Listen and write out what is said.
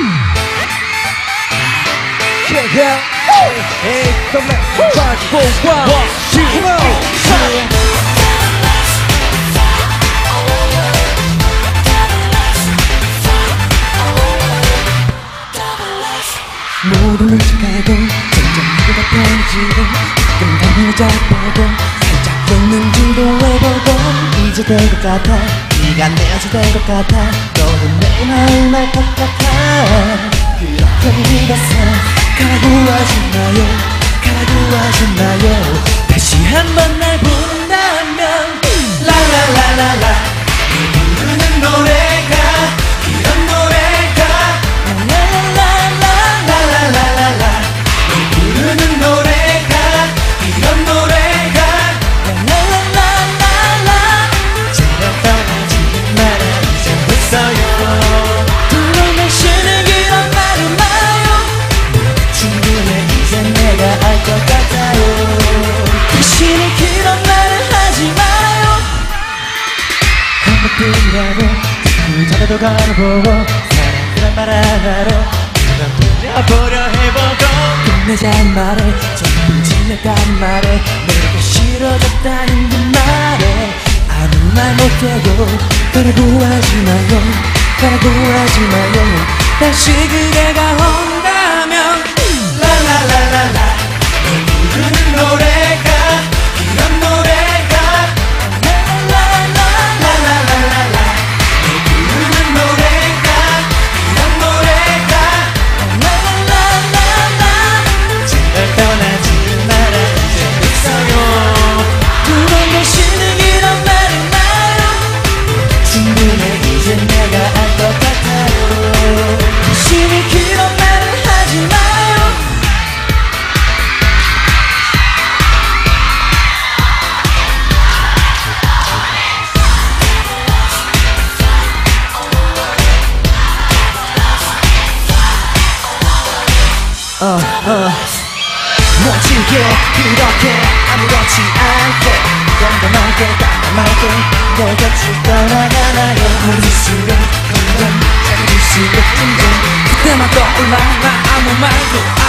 Yeah. 모든 의식하고 점점 내가 편지고 끈감을 잡아도 살짝 쫓는지도 해보고 이제 될 것 같아 네가 내어줄 될것 같아 너는 내 마음 알것 같 한 번뿐이라도 그 전에도 걸어보고 사랑이란 말 하나로 그만 돌려보려 해보고 끝내자는 말에 전부 질렸다는 말에 내가 싫어졌다는 그 말에 아무 말 못해도 가라고 하지 마요 가라고 하지 마요. 다시 그대가 온 멋지게 그렇게 아무렇지 않게 덤덤하게 담담하게 내 곁을 떠나가나요 어릴수록 점점 작을수록 점점 그때만 떠올라 나 아무 말도 아무것도